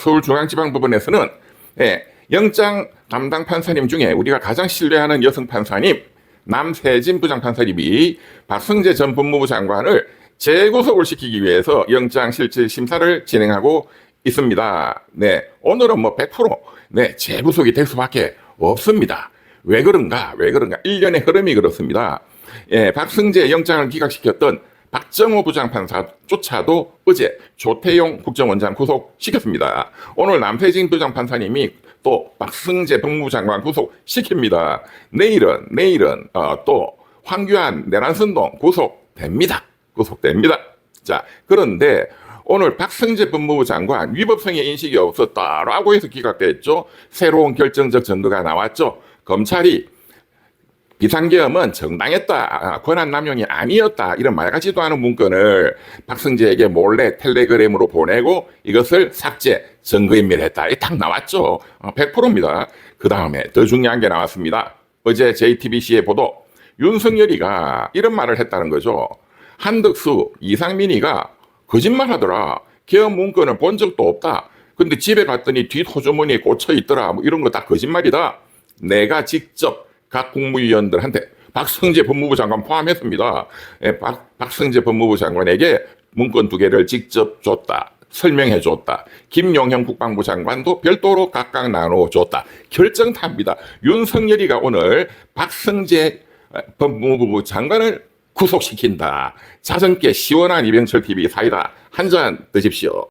서울중앙지방법원에서는 예, 영장 담당 판사님 중에 우리가 가장 신뢰하는 여성 판사님 남세진 부장판사님이 박성재 전 법무부 장관을 재구속을 시키기 위해서 영장 실질 심사를 진행하고 있습니다. 네, 오늘은 뭐 100% 네, 재구속이 될 수밖에 없습니다. 왜 그런가? 왜 그런가? 일련의 흐름이 그렇습니다. 예, 박승재 영장을 기각시켰던 박정호 부장판사조차도 어제 조태용 국정원장 구속시켰습니다. 오늘 남태진 부장판사님이 또 박승재 법무부 장관 구속시킵니다. 내일은 내일은 어, 또 황교안 내란선동 구속됩니다. 구속됩니다. 자 그런데 오늘 박승재 법무부 장관 위법성의 인식이 없었다라고 해서 기각됐죠. 새로운 결정적 증거가 나왔죠. 검찰이 비상계엄은 정당했다, 아, 권한남용이 아니었다 이런 말 같지도 않은 문건을 박승재에게 몰래 텔레그램으로 보내고 이것을 삭제, 증거인멸했다. 이딱 나왔죠. 100%입니다. 그 다음에 더 중요한 게 나왔습니다. 어제 JTBC의 보도 윤석열이가 이런 말을 했다는 거죠. 한덕수, 이상민이가 거짓말하더라. 계엄 문건을 본 적도 없다. 근데 집에 갔더니 뒤 호주머니에 꽂혀 있더라. 뭐 이런 거 다 거짓말이다. 내가 직접 각 국무위원들한테 박성재 법무부 장관 포함했습니다. 예, 박, 박성재 법무부 장관에게 문건 두 개를 직접 줬다. 설명해 줬다. 김용형 국방부 장관도 별도로 각각 나눠 줬다. 결정탑니다. 윤석열이가 오늘 박성재 법무부 장관을 구속시킨다. 자전께 시원한 이병철 TV 사이다. 한 잔 드십시오.